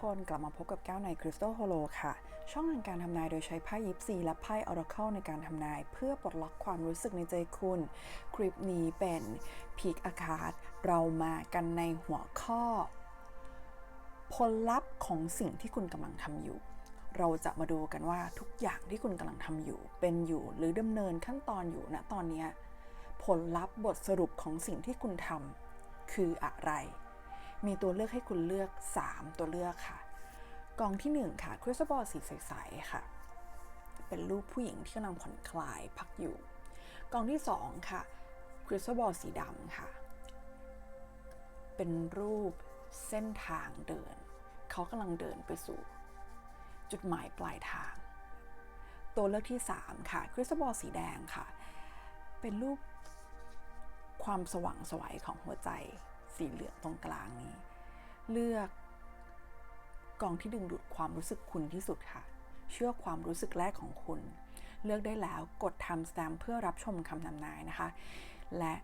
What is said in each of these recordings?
คนกลับมาพบกับแก้วในคริสตัลโฮโลค่ะ ช่องทางการทำนายโดยใช้ไพ่ยิปซีและไพ่ออร์เคิลในการทำนาย เพื่อปลดล็อกความรู้สึกในใจคุณ คลิปนี้เป็นพีกอากาศเรามากันในหัวข้อ ผลลัพธ์ของสิ่งที่คุณกำลังทำอยู่ เราจะมาดูกันว่าทุกอย่างที่คุณกำลังทำอยู่ เป็นอยู่หรือดำเนินขั้นตอนอยู่ณตอนนี้ผลลัพธ์บทสรุปของสิ่งที่คุณทำคืออะไร มีตัวเลือกให้คุณเลือก 3 ตัวเลือกค่ะ กล่องที่ 1 ค่ะคริสตัลบอลสีใสๆค่ะ เป็นรูปผู้หญิงที่กำลังผ่อนคลายพักอยู่ กล่องที่ 2 ค่ะคริสตัลบอลสีดำค่ะ เป็นรูปเส้นทางเดิน เขากำลังเดินไปสู่ จุดหมายปลายทาง ตัวเลือกที่ 3 ค่ะคริสตัลบอลสีแดงค่ะ เป็นรูปความสว่างสวัยของหัวใจ สีเหลืองตรงกลางนี้ เลือกกองที่ดึงดูดความรู้สึกคุณที่สุดค่ะ เชื่อความรู้สึกแรกของคุณ เลือกได้แล้วกดทำสแตมเพื่อรับชมคำนำนายนะคะ และ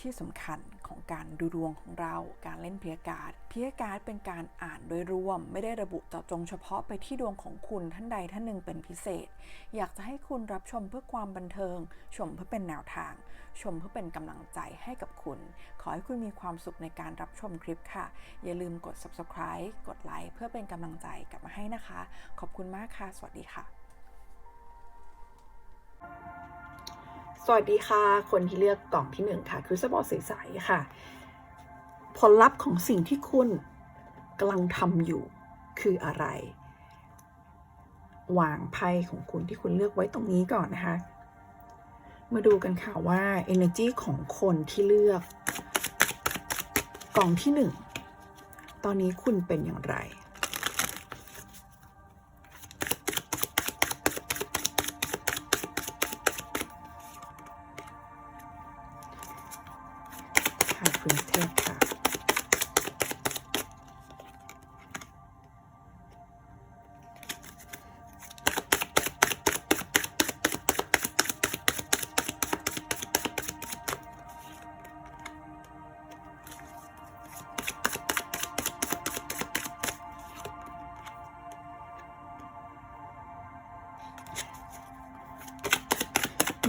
ที่สำคัญของการดูดวงของเรา การเล่นเพียการ์ดเพียการ์ดเป็นการอ่านโดยรวม ไม่ได้ระบุเจาะจงเฉพาะไปที่ดวงของคุณท่านใดท่านหนึ่งเป็นพิเศษ อยากจะให้คุณรับชมเพื่อความบันเทิง ชมเพื่อเป็นแนวทาง ชมเพื่อเป็นกำลังใจให้กับคุณ ขอให้คุณมีความสุขในการรับชมคลิปค่ะ อย่าลืมกด subscribe กดไลค์เพื่อเป็นกำลังใจกลับมาให้นะคะ ขอบคุณมากค่ะ สวัสดีค่ะ สวัสดีค่ะ คนที่เลือกกล่องที่หนึ่งค่ะ คือสบอใสๆค่ะ ผลลัพธ์ของสิ่งที่คุณกำลังทำอยู่คืออะไร วางไพ่ของคุณที่คุณเลือกไว้ตรงนี้ก่อนนะคะ มาดูกันค่ะว่า energy ของคนที่เลือก กล่องที่หนึ่ง ตอนนี้คุณเป็นอย่างไร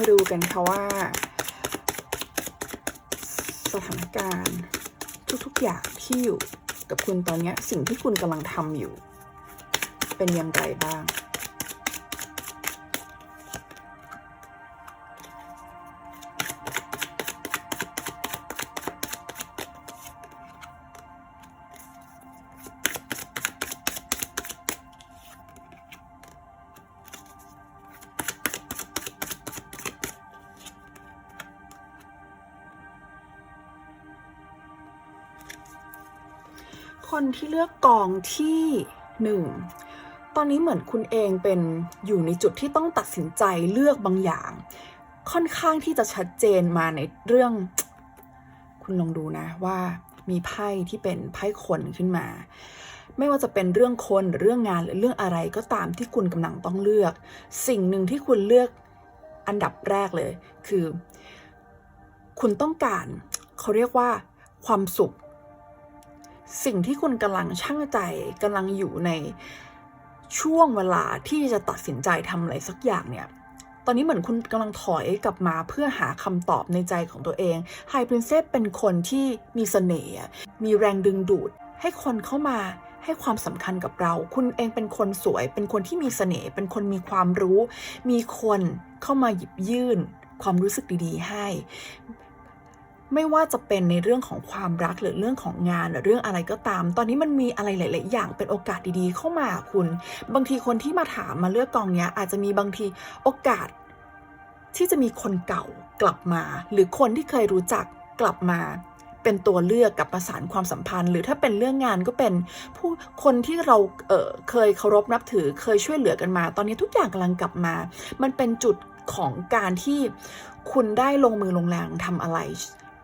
มาดูกันค่ะว่า สถานการณ์ทุกๆอย่างที่อยู่กับคุณตอนนี้สิ่งที่คุณกำลังทำอยู่ เป็นยังไงบ้าง เลือกกองที่หนึ่งตอนนี้เหมือนคุณเองเป็นอยู่ในจุดที่ต้องตัดสินใจเลือกบางอย่าง ค่อนข้างที่จะชัดเจนมาในเรื่อง คุณลองดูนะว่ามีไพ่ที่เป็นไพ่คนขึ้นมา ไม่ว่าจะเป็นเรื่องคนหรือเรื่องงานหรือเรื่องอะไรก็ตามที่คุณกำลังต้องเลือก สิ่งหนึ่งที่คุณเลือกอันดับแรกเลย คือ คุณต้องการเขาเรียกว่าความสุข สิ่งที่คุณกำลังช่างใจกำลังอยู่ในช่วงเวลาที่จะตัดสินใจทำอะไรสักอย่างเนี่ย ตอนนี้เหมือนคุณกำลังถอยกลับมาเพื่อหาคำตอบในใจของตัวเองไฮพรินเซสเป็นคนที่มีเสน่ห์มีแรงดึงดูด ให้คนเข้ามาให้ความสำคัญกับเรา คุณเองเป็นคนสวย เป็นคนที่มีเสน่ห์ เป็นคนมีความรู้ มีคนเข้ามาหยิบยื่น ความรู้สึกดีๆ ให้ ไม่ว่าจะเป็นในเรื่องของความรักหรือเรื่องของงานหรือเรื่องอะไรก็ตาม ตอนนี้มันมีอะไรหลาย ๆ อย่างเป็นโอกาสดีๆ เข้ามาคุณ บางทีคนที่มาถามมาเลือกกองเนี้ยอาจจะมีบางทีโอกาส ที่จะมีคนเก่ากลับมา หรือคนที่เคยรู้จักกลับมาเป็นตัวเลือกกับประสานความสัมพันธ์ หรือถ้าเป็นเรื่องงานก็เป็นผู้คนที่เราเเคยเคารพนับถือเคยช่วยเหลือกันมา ตอนนี้ทุกอย่างกำลังกลับมา มันเป็นจุดของการที่คุณได้ลงมือลงแรงทำอะไร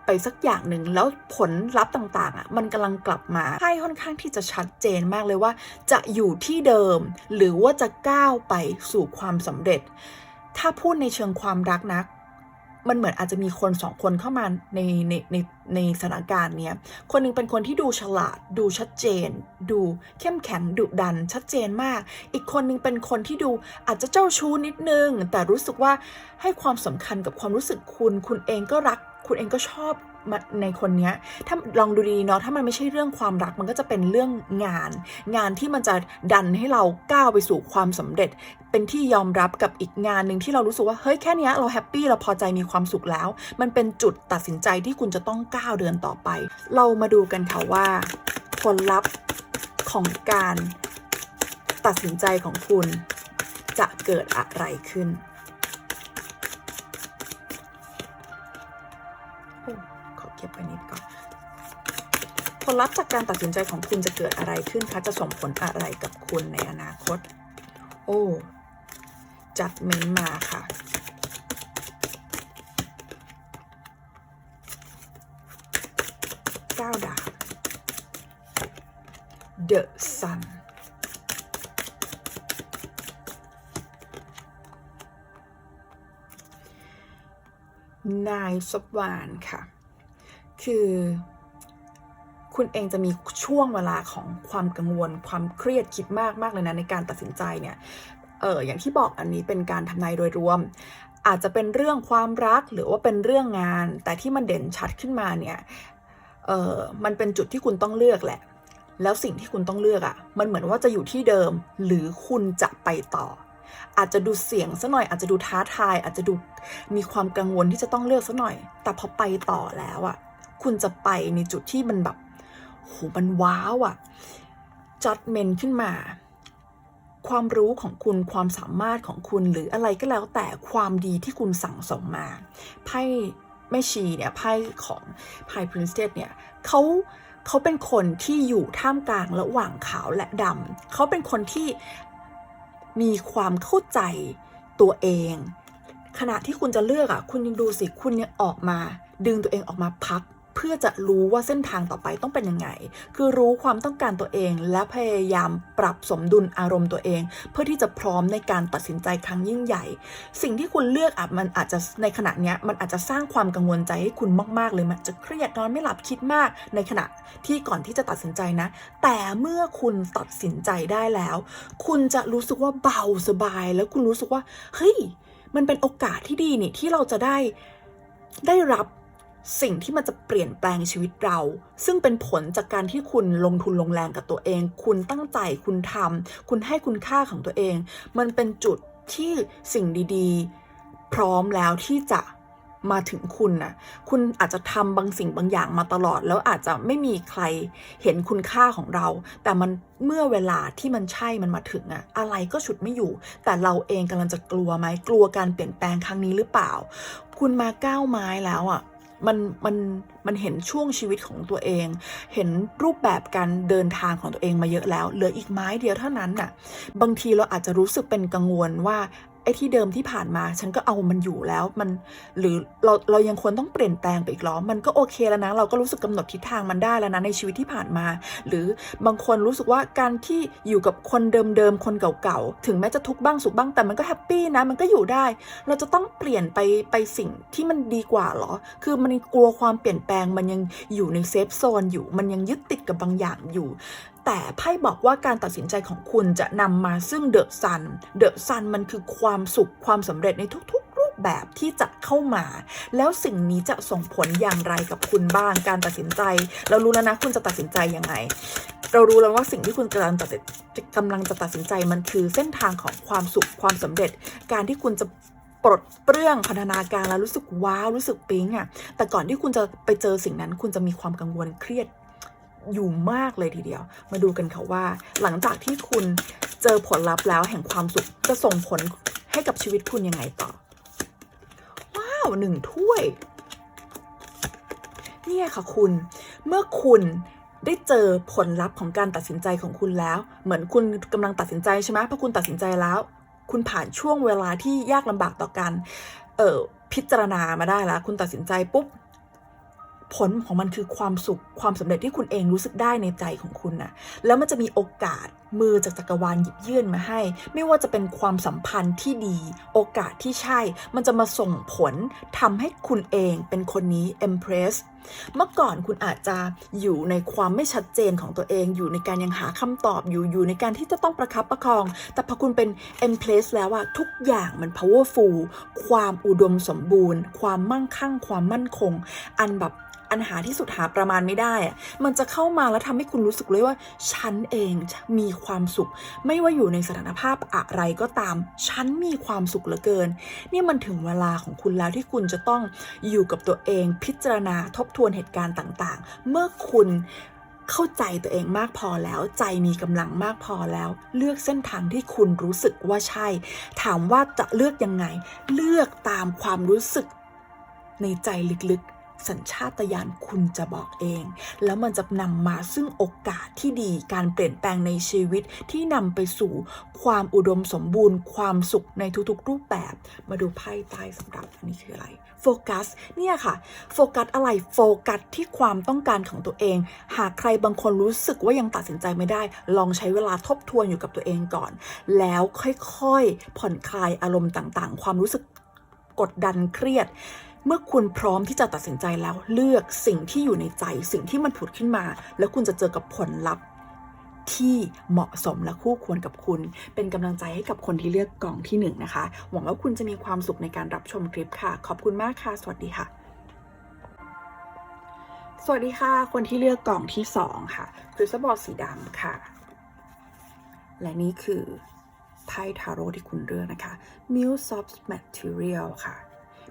ไปสักอย่างหนึ่งแล้วผลลัพธ์ต่างๆอะมันกำลังกลับมาไพ่ค่อนข้างที่จะชัดเจนมากเลยว่า จะอยู่ที่เดิม หรือว่าจะก้าวไปสู่ความสำเร็จ ถ้าพูดในเชิงความรักนะมันเหมือนอาจจะมีคนสองคนเข้ามาในในในในสถานการณ์เนี้ย คนหนึงเป็นคนที่ดูฉลาด ดูชัดเจน ดูเข้มแข็งดุดัน ชัดเจนมาก อีกคนหนึงเป็นคนที่ดูอาจจะเจ้าชู้นิดนึง แต่รู้สึกว่าให้ความสำคัญกับความรู้สึกคุณ คุณเองก็รัก คุณเองก็ชอบในคนเนี้ยถ้าลองดูดีเนาะถ้ามันไม่ใช่เรื่องความรักมันก็จะเป็นเรื่องงาน งานที่มันจะดันให้เราก้าวไปสู่ความสำเร็จ เป็นที่ยอมรับกับอีกงานหนึ่งที่เรารู้สึกว่าเฮ้ยแค่นี้เราแฮปปี้เราพอใจมีความสุขแล้ว มันเป็นจุดตัดสินใจที่คุณจะต้องก้าวเดินต่อไป เรามาดูกันค่ะว่า ผลลัพธ์ของการตัดสินใจของคุณจะเกิดอะไรขึ้น เก็บไว้นิดก่อน ผลลัพธ์จากการตัดสินใจของคุณจะเกิดอะไรขึ้นคะ จะส่งผลอะไรกับคุณในอนาคต โอ้จัดเม้นมาค่ะเก้าดาบ The Sun นายสวานค่ะ คือ คุณเองจะมีช่วงเวลาของความกังวล ความเครียดคิดมากมากเลยนะในการตัดสินใจเนี่ยเอออย่างที่บอกอันนี้เป็นการทำนายโดยรวม อาจจะเป็นเรื่องความรักหรือว่าเป็นเรื่องงาน แต่ที่มันเด่นชัดขึ้นมาเนี่ยเออมันเป็นจุดที่คุณต้องเลือกแหละ แล้วสิ่งที่คุณต้องเลือกอะ่ะ มันเหมือนว่าจะอยู่ที่เดิม หรือคุณจะไปต่อ อาจจะดูเสี่ยงซะหน่อย อาจจะดูท้าทาย อาจจะดูมีความกังวลที่จะต้องเลือกซะหน่อย แต่พอไปต่อแล้วอะ่ะ คุณจะไปในจุดที่มันแบบโหมันว้าวอะ่ะจัดเมนขึ้นมา ความรู้ของคุณความสามารถของคุณหรืออะไรก็แล้วแต่ความดีที่คุณสั่งสมมาไพ่แม่ชีเนี่ยไพ่ของไพ่พรินเซสเนี่ยเขาเขาเป็นคนที่อยู่ท่ามกลางระหว่างขาวและดำเขาเป็นคนที่มีความเข้าใจตัวเอง ขณะที่คุณจะเลือกอะ คุณยังดูสิ คุณยังออกมา ดึงตัวเองออกมาพัก เพื่อจะรู้ว่าเส้นทางต่อไปต้องเป็นยังไง คือรู้ความต้องการตัวเอง และพยายามปรับสมดุลอารมณ์ตัวเอง เพื่อที่จะพร้อมในการตัดสินใจครั้งยิ่งใหญ่ สิ่งที่คุณเลือกอะมันอาจจะในขณะเนี้ยมันอาจจะสร้างความกังวลใจให้คุณมาก ๆ เลยมันจะเครียดนอนไม่หลับคิดมากในขณะที่ก่อนที่จะตัดสินใจนะ แต่เมื่อคุณตัดสินใจได้แล้ว คุณจะรู้สึกว่าเบาสบาย แล้วคุณรู้สึกว่าเฮ้ยมันเป็นโอกาสที่ดีนี่ที่เราจะได้ได้รับ สิ่งที่มันจะเปลี่ยนแปลงชีวิตเรา ซึ่งเป็นผลจากการที่คุณลงทุนลงแรงกับตัวเอง คุณตั้งใจคุณทำคุณให้คุณค่าของตัวเอง มันเป็นจุดที่สิ่งดีๆ พร้อมแล้วที่จะมาถึงคุณนะคุณอาจจะทำบางสิ่งบางอย่างมาตลอด แล้วอาจจะไม่มีใครเห็นคุณค่าของเรา แต่มันเมื่อเวลาที่มันใช่มันมาถึงอะอะไรก็ฉุดไม่อยู่ แต่เราเองกำลังจะกลัวไหมกลัวการเปลี่ยนแปลงครั้งนี้หรือเปล่า คุณมาก้าวไม้แล้วอะ มันมันมันเห็นช่วงชีวิตของตัวเอง เห็นรูปแบบการเดินทางของตัวเองมาเยอะแล้ว เหลืออีกไม้เดียวเท่านั้นน่ะ บางทีเราอาจจะรู้สึกเป็นกังวลว่า อ้ที่เดิมที่ผ่านมา ฉันก็เอามันอยู่แล้วมันหรือเราเรายังควรต้องเปลี่ยนแปลงไปอีกหรอมันก็โอเคแล้วนะ เราก็รู้สึกกำหนดทิศทางมันได้แล้วนะในชีวิตที่ผ่านมา หรือบางคนรู้สึกว่าการที่อยู่กับคนเดิมๆคนเก่าๆถึงแม้จะทุกข์บ้างสุขบ้างแต่มันก็แฮปปี้นะมันก็อยู่ได้ เราจะต้องเปลี่ยนไปไปสิ่งที่มันดีกว่าเหรอ คือมันกลัวความเปลี่ยนแปลงมันยังอยู่ในเซฟโซนอยู่มันยังยึดติดกับบางอย่างอยู่ แต่ไพ่บอกว่าการตัดสินใจของคุณจะนำมาซึ่งเดอะซัน เดอะซันมันคือความสุขความสำเร็จในทุกๆ รูปแบบที่จะเข้ามา แล้วสิ่งนี้จะส่งผลอย่างไรกับคุณบ้าง การตัดสินใจ เรารู้แล้วนะคุณจะตัดสินใจยังไง เรารู้แล้วว่าสิ่งที่คุณกำลังตัดกำลังจะตัดสินใจมันคือเส้นทางของความสุขความสำเร็จ การที่คุณจะปลดเปลื้องพันธนาการแล้วรู้สึกว้าวรู้สึกปิ๊งอะ่ะแต่ก่อนที่คุณจะไปเจอสิ่งนั้น คุณจะมีความกังวลเครียด อยู่มากเลยทีเดียว มาดูกันค่ะว่า หลังจากที่คุณเจอผลลัพธ์แล้วแห่งความสุขจะส่งผลให้กับชีวิตคุณยังไงต่อ ว้าวหนึ่งถ้วย เนี่ยค่ะคุณ เมื่อคุณได้เจอผลลัพธ์ของการตัดสินใจของคุณแล้ว เหมือนคุณกำลังตัดสินใจใช่ไหมพอคุณตัดสินใจแล้ว คุณผ่านช่วงเวลาที่ยากลำบากต่อการเออพิจารณามาได้แล้ว คุณตัดสินใจปุ๊บ ผลของมันคือความสุขความสำเร็จที่คุณเองรู้สึกได้ในใจของคุณนะแล้วมันจะมีโอกาสมือจากจักรวาลหยิบยื่นมาให้ ไม่ว่าจะเป็นความสัมพันธ์ที่ดี โอกาสที่ใช่ มันจะมาส่งผลทำให้คุณเองเป็นคนนี้ impress เมื่อก่อนคุณอาจจะอยู่ในความไม่ชัดเจนของตัวเอง อยู่ในการยังหาคำตอบอยู่อยู่ในการที่จะต้องประคับประคอง แต่พอคุณเป็น m p l a c e แล้วอะทุกอย่างมัน powerful ความอุดมสมบูรณ์ ความมั่งคั่ง ความมั่นคง อันแบบ อันหาที่สุดหาประมาณไม่ได้ มันจะเข้ามาแล้วทำให้คุณรู้สึกเลยว่า ฉันเองมีความสุข ไม่ว่าอยู่ในสถานภาพอะไรก็ตาม ฉันมีความสุขเหลือเกิน นี่มันถึงเวลาของคุณแล้วที่คุณจะต้องอยู่กับตัวเอง พิจารณาทบทวนเหตุการณ์ต่างๆ เมื่อคุณเข้าใจตัวเองมากพอแล้ว ใจมีกำลังมากพอแล้ว เลือกเส้นทางที่คุณรู้สึกว่าใช่ ถามว่าจะเลือกยังไง เลือกตามความรู้สึกในใจลึกๆ สัญชาตญาณคุณจะบอกเอง แล้วมันจะนำมาซึ่งโอกาสที่ดีการเปลี่ยนแปลงในชีวิตที่นำไปสู่ความอุดมสมบูรณ์ ความสุขในทุกๆรูปแบบ มาดูไพ่ใต้สำหรับอันนี้คืออะไรโฟกัสเนี่ยค่ะโฟกัสอะไรโฟกัสที่ความต้องการของตัวเอง หากใครบางคนรู้สึกว่ายังตัดสินใจไม่ได้ ลองใช้เวลาทบทวนอยู่กับตัวเองก่อน แล้วค่อยๆผ่อนคลายอารมณ์ต่างๆ ความรู้สึกกดดันเครียด เมื่อคุณพร้อมที่จะตัดสินใจแล้ว เลือกสิ่งที่อยู่ในใจ สิ่งที่มันผุดขึ้นมา แล้วคุณจะเจอกับผลลัพธ์ที่เหมาะสมและคู่ควรกับคุณ เป็นกำลังใจให้กับคนที่เลือกกล่องที่หนึ่งนะคะ หวังว่าคุณจะมีความสุขในการรับชมคลิปค่ะ ขอบคุณมากค่ะ สวัสดีค่ะ สวัสดีค่ะ คนที่เลือกกล่องที่สองค่ะคริสบอลสีดำค่ะ และนี่คือไพ่ทาโร่ที่คุณเลือกนะคะ Muse of Material ค่ะ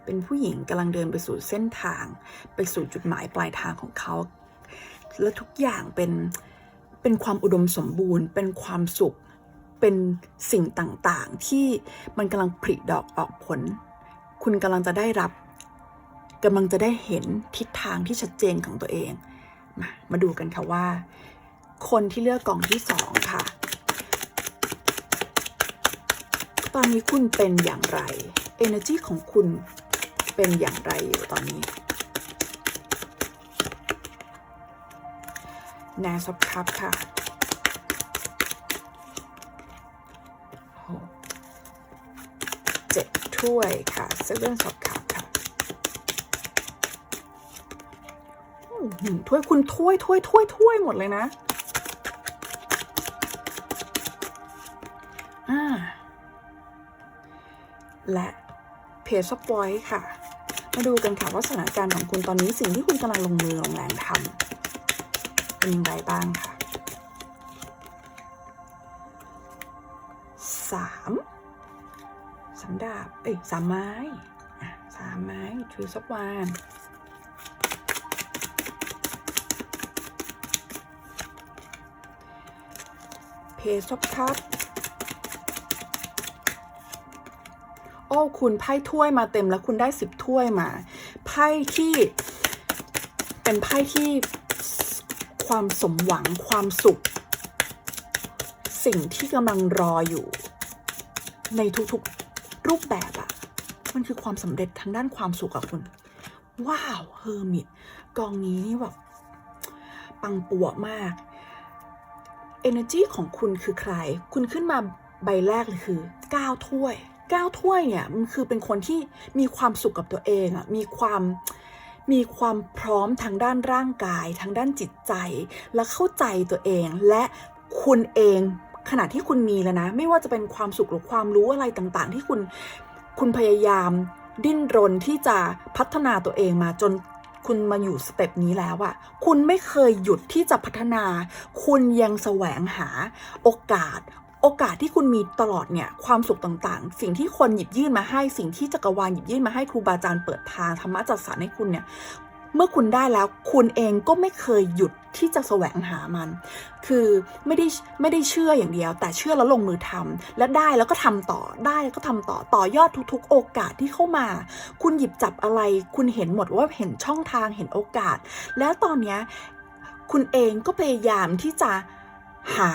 เป็นผู้หญิงกำลังเดินไปสู่เส้นทาง ไปสู่จุดหมายปลายทางของเขา และทุกอย่างเป็นเป็นความอุดมสมบูรณ์ เป็นความสุข เป็นสิ่งต่างๆ ที่มันกำลังผลิดอกออกผล คุณกำลังจะได้รับกำลังจะได้เห็นทิศทางที่ชัดเจนของตัวเอง มามาดูกันค่ะว่า คนที่เลือกกล่องที่สองค่ะ ตอนนี้คุณเป็นอย่างไร energy ของคุณ เป็นอย่างไรอยู่ตอนนี้ แนซับคัพค่ะหกเจ็ดถ้วยค่ะเซเว่นซับคัพค่ะอื้อหือถ้วยคุณถ้วยถ้วยถ้วยถ้วยหมดเลยนะอ่าและเพจซับไวค่ะ มาดูกันค่ะว่าสถานการณ์ของคุณตอนนี้สิ่งที่คุณกำลังลงมือลงแรงทำเป็นอย่างไรบ้างค่ะสามสามดาบ เอ้ยสามไม้สามไม้ถือสักวานเพซอบคัพ โอ้คุณไพ่ถ้วยมาเต็มแล้วคุณได้สิบถ้วยมาไพ่ที่เป็นไพ่ที่ความสมหวังความสุข สิ่งที่กำลังรออยู่ ในทุกๆรูปแบบอะมันคือความสำเร็จทางด้านความสุขอะคุณ ว้าวเฮอร์มิตกองนี้นี่แบบปังปัวมาก Energy ของคุณคือใคร คุณขึ้นมาใบแรกเลยคือ 9 ถ้วย 9ถ้วยเนี่ยมันคือเป็นคนที่มีความสุขกับตัวเองอะมีความมีความพร้อมทางด้านร่างกาย ทางด้านจิตใจ และเข้าใจตัวเอง และคุณเองขณะที่คุณมีแล้วนะ ไม่ว่าจะเป็นความสุขหรือความรู้อะไรต่างๆ ที่คุณคุณพยายามดิ้นรนที่จะพัฒนาตัวเองมาจนคุณมาอยู่สเต็ปนี้แล้วอะคุณไม่เคยหยุดที่จะพัฒนา คุณยังแสวงหาโอกาส โอกาสที่คุณมีตลอดเนี่ยความสุขต่างๆ สิ่งที่คนหยิบยื่นมาให้สิ่งที่จักรวาลหยิบยื่นมาให้ครูบาอาจารย์เปิดทางธรรมะจัดสรรให้คุณเนี่ยเมื่อคุณได้แล้วคุณเองก็ไม่เคยหยุดที่จะแสวงหามัน คือไม่ได้ไม่ได้เชื่ออย่างเดียว แต่เชื่อแล้วลงมือทำและได้แล้วก็ทำต่อได้แล้วก็ทำต่อต่อยอดทุกๆ โอกาสที่เข้ามา คุณหยิบจับอะไร คุณเห็นหมดว่าเห็นช่องทางเห็นโอกาส แล้วตอนเนี้ยคุณเองก็พยายามที่จะหา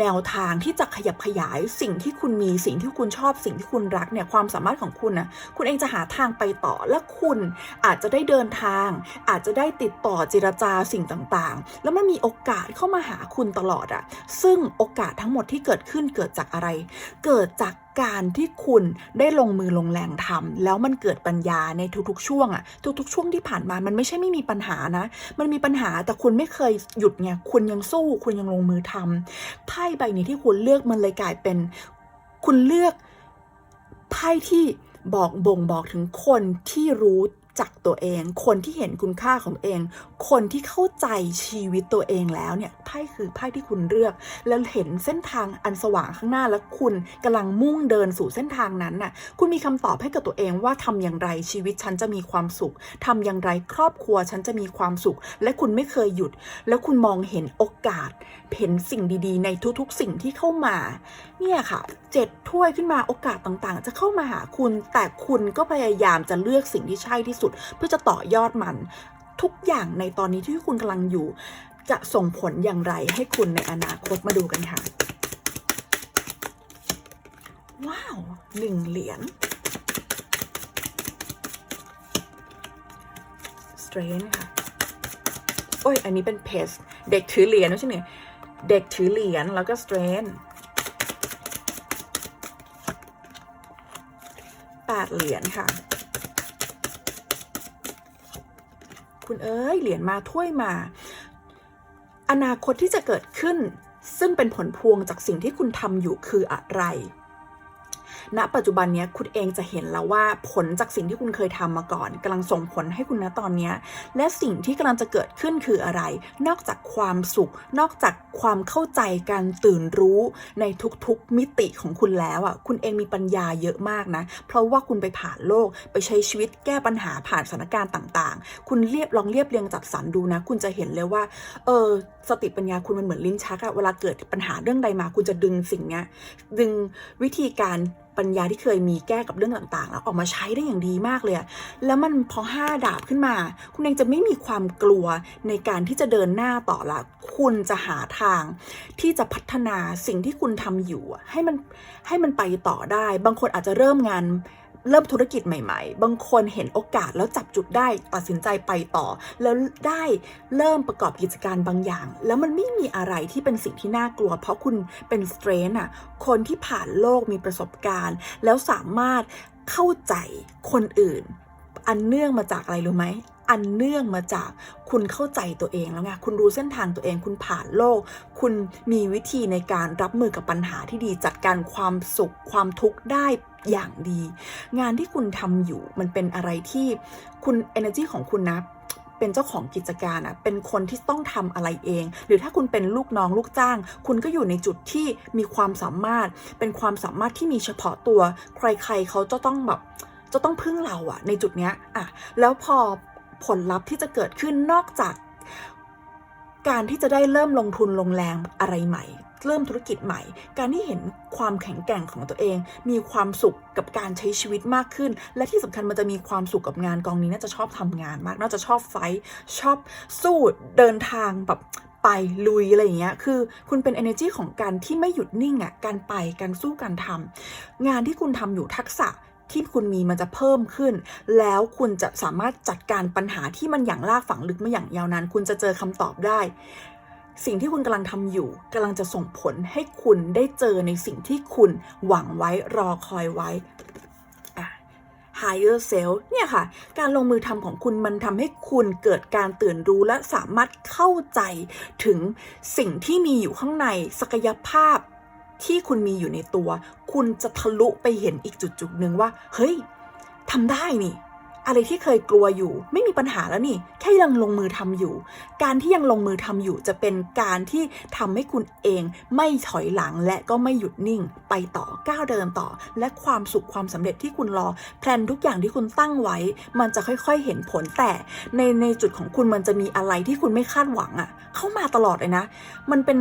แนวทางที่จะขยับขยายสิ่งที่คุณมีสิ่งที่คุณชอบสิ่งที่คุณรักเนี่ยความสามารถของคุณนะคุณเองจะหาทางไปต่อและคุณอาจจะได้เดินทาง อาจจะได้ติดต่อเจรจาสิ่งต่างๆ แล้วมันมีโอกาสเข้ามาหาคุณตลอดอะซึ่งโอกาสทั้งหมดที่เกิดขึ้นเกิดจากอะไร เกิดจากการที่คุณได้ลงมือลงแรงทำแล้วมันเกิดปัญญาในทุกๆ ช่วงอะทุกๆ ช่วงที่ผ่านมามันไม่ใช่ไม่มีปัญหานะ มันมีปัญหาแต่คุณไม่เคยหยุดไงคุณยังสู้คุณยังลงมือทำไพ่ใบนี้ที่คุณเลือกมันเลยกลายเป็น คุณเลือกไพ่ที่บอกบ่งบอกถึงคนที่รู้ จักตัวเอง คนที่เห็นคุณค่าของเอง คนที่เข้าใจชีวิตตัวเองแล้วเนี่ยไพ่คือไพ่ที่คุณเลือก แล้วเห็นเส้นทางอันสว่างข้างหน้าแล้วคุณกำลังมุ่งเดินสู่เส้นทางนั้นน่ะคุณมีคำตอบให้กับตัวเองว่าทำอย่างไรชีวิตฉันจะมีความสุขทำอย่างไรครอบครัวฉันจะมีความสุข และคุณไม่เคยหยุด แล้วคุณมองเห็นโอกาสเห็นสิ่งดีๆ ในทุกๆ สิ่งที่เข้ามาเนี่ยค่ะเจ็ดถ้วยขึ้นมาโอกาสต่างๆ จะเข้ามาหาคุณ แต่คุณก็พยายามจะเลือกสิ่งที่ใช่ที่สุดเพื่อจะต่อยอดมัน ทุกอย่างในตอนนี้ที่คุณกำลังอยู่ จะส่งผลอย่างไรให้คุณในอนาคตมาดูกันค่ะ ว้าวหนึ่งเหรียญ strength ค่ะ โอ้ย อันนี้เป็นเพสเด็กถือเหรียญใช่เนี่ยเด็กถือเหรียญแล้วก็ strength แปดเหรียญค่ะ คุณเอ้ยเหรียญมาถ้วยมา อนาคตที่จะเกิดขึ้น ซึ่งเป็นผลพวงจากสิ่งที่คุณทำอยู่คืออะไร ณ ปัจจุบันนี้คุณเองจะเห็นแล้วว่าผลจากสิ่งที่คุณเคยทำมาก่อนกำลังส่งผลให้คุณณตอนนี้ และสิ่งที่กำลังจะเกิดขึ้นคืออะไร นอกจากความสุข นอกจากความเข้าใจการตื่นรู้ในทุกๆมิติของคุณแล้วอะคุณเองมีปัญญาเยอะมากนะ เพราะว่าคุณไปผ่านโลกไปใช้ชีวิตแก้ปัญหาผ่านสถานการณ์ต่างๆ คุณเรียบลองเรียบเรียงจัดสรรดูนะ คุณจะเห็นเลยว่า เออสติปัญญาคุณมันเหมือนลิ้นชักอะเวลาเกิดปัญหาเรื่องใดมา คุณจะดึงสิ่งเนี้ยดึงวิธีการ ปัญญาที่เคยมีแก้กับเรื่องต่างๆ แล้วออกมาใช้ได้อย่างดีมากเลย แล้วมันพอห้าดาบขึ้นมา คุณเองจะไม่มีความกลัวในการที่จะเดินหน้าต่อละ คุณจะหาทาง ที่จะพัฒนาสิ่งที่คุณทำอยู่ ให้มันให้มันไปต่อได้ บางคนอาจจะเริ่มงานเริ่มธุรกิจใหม่ๆ บางคนเห็นโอกาสแล้วจับจุดได้ตัดสินใจไปต่อ แล้วได้เริ่มประกอบกิจการบางอย่าง แล้วมันไม่มีอะไรที่เป็นสิ่งที่น่ากลัว เพราะคุณเป็นสเตรนอะคนที่ผ่านโลกมีประสบการณ์แล้วสามารถเข้าใจคนอื่น อันเนื่องมาจากอะไรรู้ไหมอันเนื่องมาจากคุณเข้าใจตัวเองแล้วไงคุณรู้เส้นทางตัวเองคุณผ่านโลก คุณมีวิธีในการรับมือกับปัญหาที่ดีจัดการความสุขความทุกข์ได้อย่างดี งานที่คุณทำอยู่มันเป็นอะไรที่คุณ energy ของคุณนะ เป็นเจ้าของกิจการอะเป็นคนที่ต้องทำอะไรเอง หรือถ้าคุณเป็นลูกน้องลูกจ้าง คุณก็อยู่ในจุดที่มีความสามารถ เป็นความสามารถที่มีเฉพาะตัว ใครๆเขาจะต้องแบบจะต้องพึ่งเราอะในจุดเนี้ยอะแล้วพอผลลัพธ์ที่จะเกิดขึ้นนอกจากการที่จะได้เริ่มลงทุนลงแรงอะไรใหม่ เริ่มธุรกิจใหม่ การที่เห็นความแข็งแกร่งของตัวเอง มีความสุขกับการใช้ชีวิตมากขึ้น และที่สำคัญมันจะมีความสุขกับงานกองนี้น่าจะชอบทำงานมาก น่าจะชอบไฟชอบสู้เดินทางแบบไปลุยอะไรอย่างเงี้ย คือคุณเป็น energy ของการที่ไม่หยุดนิ่งอะ่ะ การไป การสู้ การทำ งานที่คุณทำอยู่ทักษะที่คุณมีมันจะเพิ่มขึ้น แล้วคุณจะสามารถจัดการปัญหาที่มันอย่างลากฝังลึกมาอย่างยาวนาน คุณจะเจอคำตอบได้ สิ่งที่คุณกำลังทำอยู่กำลังจะส่งผลให้คุณได้เจอในสิ่งที่คุณหวังไว้รอคอยไว้ higher self เนี่ยค่ะ การลงมือทำของคุณมันทำให้คุณเกิดการตื่นรู้และสามารถเข้าใจถึงสิ่งที่มีอยู่ข้างในศักยภาพที่คุณมีอยู่ในตัว คุณจะทะลุไปเห็นอีกจุดจุดหนึ่งว่า เฮ้ยทำได้นี่ อะไรที่เคยกลัวอยู่ ไม่มีปัญหาแล้วนี่ แค่ยังลงมือทำอยู่ การที่ยังลงมือทำอยู่จะเป็นการที่ทำให้คุณเองไม่ถอยหลังและก็ไม่หยุดนิ่ง ไปต่อก้าวเดินต่อ และความสุขความสำเร็จที่คุณรอแพลนทุกอย่างที่คุณตั้งไว้ มันจะค่อยๆเห็นผลแต่ในในจุดของคุณมันจะมีอะไรที่คุณไม่คาดหวังอะ่ะ เข้ามาตลอดเลยนะ มันเป็น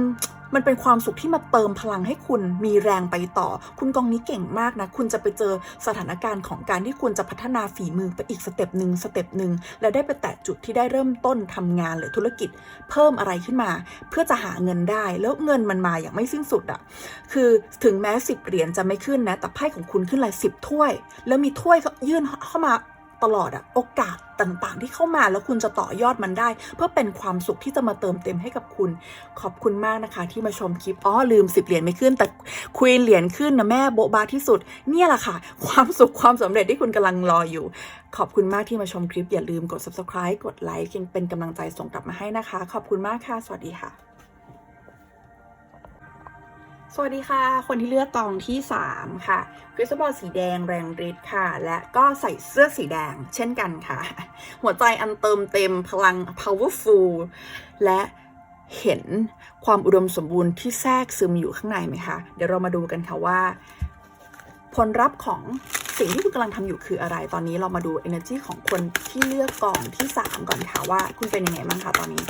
มันเป็นความสุขที่มาเติมพลังให้คุณมีแรงไปต่อ คุณกองนี้เก่งมากนะ คุณจะไปเจอสถานการณ์ของการที่คุณจะพัฒนาฝีมือไปอีกสเต็ปหนึ่งสเต็ปหนึ่งและได้ไปแตะจุดที่ได้เริ่มต้นทำงานหรือธุรกิจ เพิ่มอะไรขึ้นมา เพื่อจะหาเงินได้ แล้วเงินมันมาอย่างไม่สิ้นสุดอะ่ะ คือถึงแม้สิบเหรียญจะไม่ขึ้นนะ แต่ไพ่ของคุณขึ้นหลายสิบถ้วย แล้วมีถ้วยเขายื่นเข้ามา ตลอดอะโอกาสต่างๆ ที่เข้ามาแล้วคุณจะต่อยอดมันได้ เพื่อเป็นความสุขที่จะมาเติมเต็มให้กับคุณ ขอบคุณมากนะคะ ที่มาชมคลิปอ๋อลืมสิบเหรียญไม่ขึ้น แต่ควีนเหรียญขึ้นนะแม่โบบาที่สุด เนี่ยแหละค่ะ ความสุขความสำเร็จที่คุณกำลังรออยู่ ขอบคุณมากที่มาชมคลิปอย่าลืมกด subscribe กดไลค์เป็นกำลังใจส่งกลับมาให้นะคะ ขอบคุณมากค่ะ สวัสดีค่ะ สวัสดีค่ะ คนที่เลือกกองที่ 3 ค่ะคริสตบอลสีแดงแรงฤทธิ์ค่ะ และก็ใส่เสื้อสีแดงเช่นกันค่ะ หัวใจอันเติมเต็มพลัง powerful และเห็นความอุดมสมบูรณ์ที่แทรกซึมอยู่ข้างในไหมคะ เดี๋ยวเรามาดูกันค่ะว่า ผลลัพธ์ของสิ่งที่คุณกำลังทำอยู่คืออะไร ตอนนี้เรามาดู energy ของคนที่เลือกกองที่ 3 ก่อนค่ะว่าคุณเป็นยังไงบ้างคะตอนนี้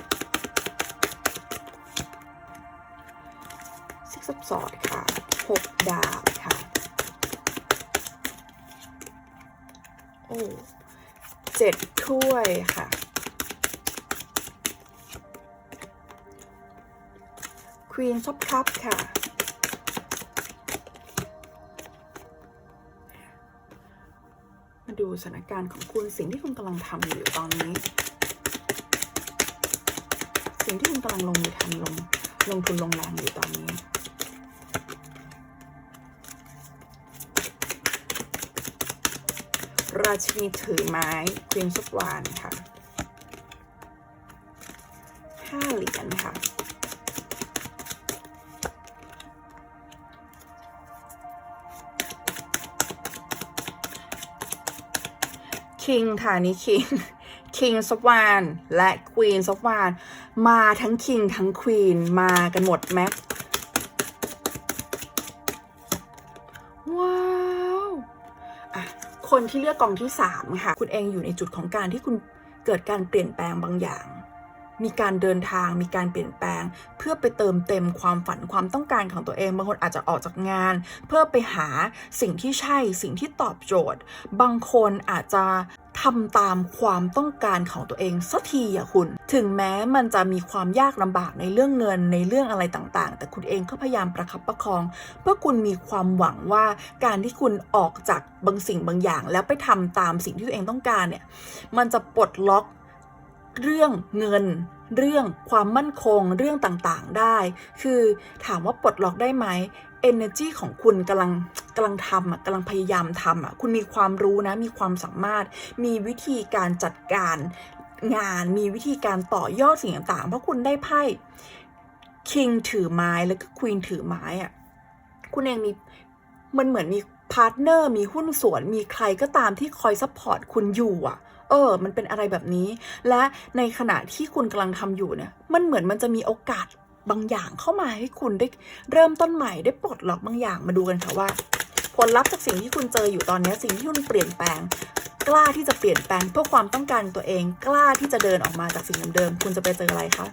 Six of Swords ค่ะหกดาบค่ะ โอ้เจ็ดถ้วยค่ะ Queen of Cup ค่ะ มาดูสถานการณ์ของคุณสิ่งที่คุณกำลังทำอยู่ตอนนี้ สิ่งที่คุณกำลังลงมือทำลงลงทุนลงแรงอยู่ตอนนี้ ราชินีถือไม้ควีนสุวานค่ะห้าเหรียญค่ะคิงค่ะนี่คิงคิงสวานและควีนสวานมาทั้งคิงทั้งควีนมากันหมดแม็ก ที่เลือกกองที่3ค่ะคุณเองอยู่ในจุดของการที่คุณเกิดการเปลี่ยนแปลงบางอย่าง มีการเดินทาง มีการเปลี่ยนแปลง เพื่อไปเติมเต็มความฝันความต้องการของตัวเอง บางคนอาจจะออกจากงาน เพื่อไปหาสิ่งที่ใช่ สิ่งที่ตอบโจทย์ บางคนอาจจะ ทำตามความต้องการของตัวเองสักทีอะคุณ ถึงแม้มันจะมีความยากลำบากในเรื่องเงินในเรื่องอะไรต่างๆ แต่คุณเองก็พยายามประคับประคอง เพื่อคุณมีความหวังว่าการที่คุณออกจากบางสิ่งบางอย่าง แล้วไปทำตามสิ่งที่ตัวเองต้องการเนี่ยมันจะปลดล็อกเรื่องเงิน เรื่องความมั่นคง เรื่องต่างๆได้ คือถามว่าปลดล็อกได้ไหม energy ของคุณกำลัง กำลังทำอะกำลังพยายามทำอะคุณมีความรู้นะ มีความสามารถ มีวิธีการจัดการงาน มีวิธีการต่อยอดสิ่งต่างๆ เพราะคุณได้ไพ่ King ถือไม้แล้วก็ Queen ถือไม้อะคุณเองมีมันเหมือนมีพาร์ทเนอร์มีหุ้นส่วนมีใครก็ตามที่คอยซัพพอร์ตคุณอยู่อะ เออ มันเป็นอะไรแบบนี้ และในขณะที่คุณกำลังทำอยู่เนี่ย มันเหมือนมันจะมีโอกาสบางอย่างเข้ามาให้คุณได้เริ่มต้นใหม่ได้ปลดล็อกบางอย่างมาดูกันค่ะว่า ผลลัพธ์จากสิ่งที่คุณเจออยู่ตอนนี้สิ่งที่คุณเปลี่ยนแปลง กล้าที่จะเปลี่ยนแปลงเพื่อความต้องการตัวเอง กล้าที่จะเดินออกมาจากสิ่งเดิมๆคุณจะไปเจออะไรคะ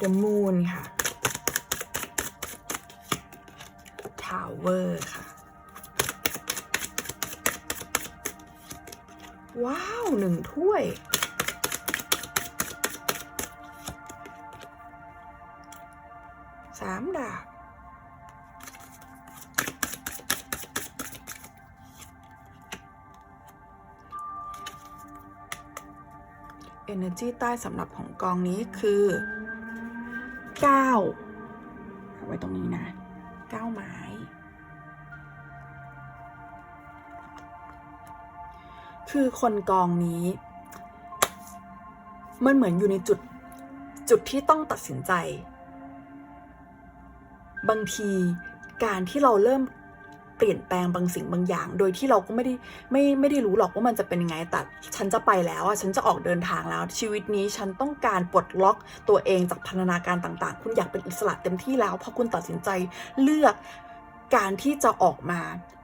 The Moon ค่ะ Tower ค่ะ ว้าวหนึ่งถ้วยสามดาบ Energy ใต้สำหรับของกองนี้คือ 9 เอาไว้ตรงนี้นะ 9 ไม้ คือคนกองนี้ มันเหมือนอยู่ในจุด จุดที่ต้องตัดสินใจ บางทีการที่เราเริ่ม ปลี่ยนแปลงบางสิ่งบางอย่าง โดยที่เราก็ไม่ได้ไม่ไม่ได้รู้หรอกว่ามันจะเป็นยังไงแต่ฉันจะไปแล้วอะฉันจะออกเดินทางแล้ว ชีวิตนี้ฉันต้องการปลดล็อกตัวเองจากพันธนาการต่างๆ คุณอยากเป็นอิสระเต็มที่แล้วพราะคุณตัดสินใจเลือกการที่จะออกมา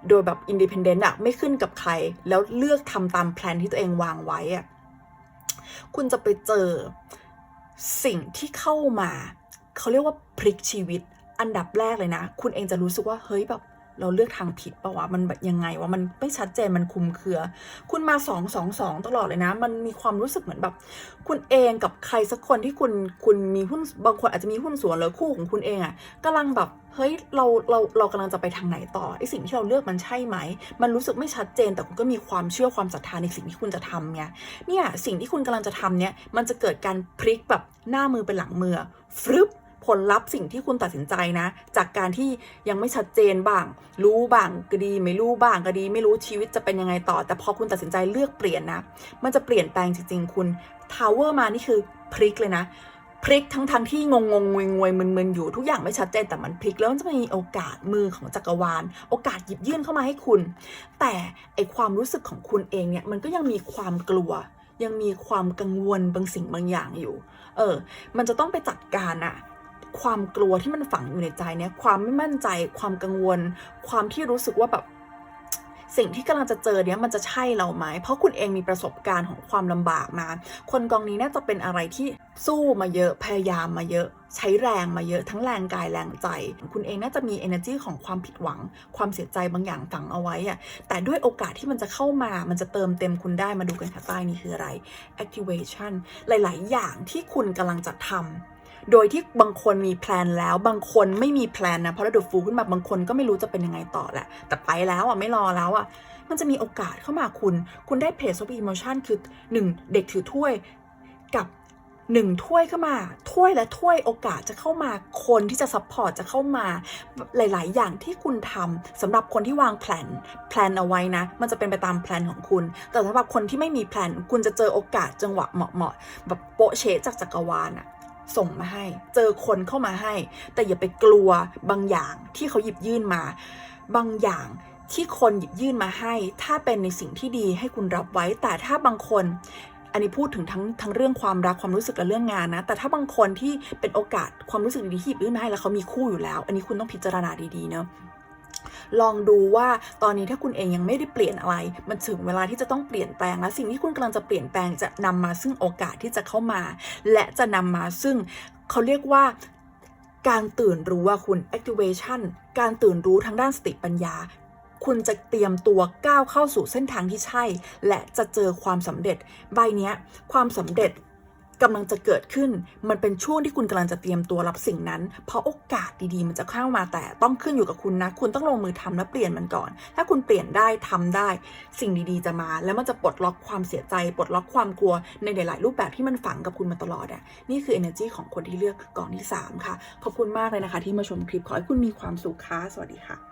โดยแบบอินดิพ n เดนต์อะไม่ขึ้นกับใคร แล้วเลือกทำตามแพลนที่ตัวเองวางไว้อะคุณจะไปเจอสิ่งที่เข้ามา เขาเรียกว่าพลิกชีวิตอันดับแรกเลยนะ คุณเองจะรู้สึกว่าเฮ้ยแบบ เราเลือกทางผิดปะวะมันแบบยังไงวะมันไม่ชัดเจนมันคุมเครือ คุณมาสองสองสองตลอดเลยนะ มันมีความรู้สึกเหมือนแบบ คุณเองกับใครสักคนที่คุณคุณมีหุ้นบางคนอาจจะมีหุ้นส่วนหรือคู่ของคุณเองอะ่ะกำลังแบบเฮ้ยเราเราเรากำลังจะไปทางไหนต่อไอสิ่งที่เราเลือกมันใช่ไหม มันรู้สึกไม่ชัดเจนแต่คุณก็มีความเชื่อความศรัทธาในสิ่งที่คุณจะทำไงเนี่ยสิ่งที่คุณกำลังจะทำเนี่ยมันจะเกิดการพลิกแบบหน้ามือเป็นหลังมือฟรึบ ผลลัพธ์สิ่งที่คุณตัดสินใจนะ จากการที่ยังไม่ชัดเจนบ้าง รู้บ้างก็ดีไม่รู้บ้างก็ดี ไม่รู้ชีวิตจะเป็นยังไงต่อ แต่พอคุณตัดสินใจเลือกเปลี่ยนนะ มันจะเปลี่ยนแปลงจริง ๆ คุณทาวเวอร์มานี่คือพลิกเลยนะพลิกทั้งทงๆที่งงงงวยงวยมึนมึนๆอยู่ทุกอย่างไม่ชัดเจนแต่มันพลิกแล้วมันจะมีโอกาสมือของจักรวาล โอกาสหยิบยื่นเข้ามาให้คุณ แต่ไอความรู้สึกของคุณเองเนี่ยมันก็ยังมีความกลัว ยังมีความกังวลบางสิ่งบางอย่างอยู่ เออ มันจะต้องไปจัดการอะ ความกลัวที่มันฝังอยู่ในใจเนี่ยความไม่มั่นใจความกังวล ความที่รู้สึกว่าแบบสิ่งที่กำลังจะเจอเนี้ยมันจะใช่เราไหม เพราะคุณเองมีประสบการณ์ของความลำบากมา คนกองนี้น่าจะเป็นอะไรที่สู้มาเยอะพยายามมาเยอะ ใช้แรงมาเยอะทั้งแรงกายแรงใจ คุณเองน่าจะมี energy ของความผิดหวัง ความเสียใจบางอย่างฝังเอาไว้อะแต่ด้วยโอกาสที่มันจะเข้ามา มันจะเติมเต็มคุณได้มาดูกันค่ะใต้นี้คืออะไร activation หลาย ๆ อย่างที่คุณกำลังจะทำ โดยที่บางคนมีแพลนแล้ว บางคนไม่มีแพลนนะเพราะราดูฟูขึ้นมาบางคนก็ไม่รู้จะเป็นยังไงต่อแหละ แต่ไปแล้วอะไม่รอแล้วอะมันจะมีโอกาสเข้ามาคุณ คุณได้ place of emotion คือ 1 เด็กถือถ้วยกับ1ถ้วยเข้ามา ถ้วยและถ้วยโอกาสจะเข้ามา คนที่จะซัพพอร์ตจะเข้ามา หลาย ๆ อย่างที่คุณทำสำหรับคนที่วางแผนแพลนเอาไว้นะ มันจะเป็นไปตามแพลนของคุณ แต่สำหรับคนที่ไม่มีแพลนคุณจะเจอโอกาสจังหวะเหมาะ ๆ แบบโปะเชจากจักรวาลอะ ส่งมาให้ เจอคนเข้ามาให้ แต่อย่าไปกลัวบางอย่างที่เขาหยิบยื่นมา บางอย่างที่คนหยิบยื่นมาให้ ถ้าเป็นในสิ่งที่ดีให้คุณรับไว้ แต่ถ้าบางคน อันนี้พูดถึงทั้งทั้งเรื่องความรักความรู้สึกและเรื่องงานนะ แต่ถ้าบางคนที่เป็นโอกาสความรู้สึกดีๆที่หยิบยื่นมาให้แล้วเขามีคู่อยู่แล้ว อันนี้คุณต้องพิจารณาดีๆเนาะ ลองดูว่าตอนนี้ถ้าคุณเองยังไม่ได้เปลี่ยนอะไร มันถึงเวลาที่จะต้องเปลี่ยนแปลงและสิ่งที่คุณกำลังจะเปลี่ยนแปลงจะนำมาซึ่งโอกาสที่จะเข้ามา และจะนำมาซึ่งเขาเรียกว่าการตื่นรู้ว่าคุณ activation การตื่นรู้ทางด้านสติปัญญา คุณจะเตรียมตัวก้าวเข้าสู่เส้นทางที่ใช่ และจะเจอความสำเร็จ ใบนี้ความสำเร็จ กำลังจะเกิดขึ้น มันเป็นช่วงที่คุณกำลังจะเตรียมตัวรับสิ่งนั้น เพราะโอกาสดีๆ มันจะเข้ามาแต่ต้องขึ้นอยู่กับคุณนะ คุณต้องลงมือทำและเปลี่ยนมันก่อน ถ้าคุณเปลี่ยนได้ทำได้ สิ่งดีๆจะมา แล้วมันจะปลดล็อกความเสียใจ ปลดล็อกความกลัวในหลายๆรูปแบบที่มันฝังกับคุณมาตลอดอะ นี่คือ energy ของคนที่เลือกกองที่ 3 ค่ะ ขอบคุณมากเลยนะคะ ที่มาชมคลิป ขอให้คุณมีความสุขค่ะ สวัสดีค่ะ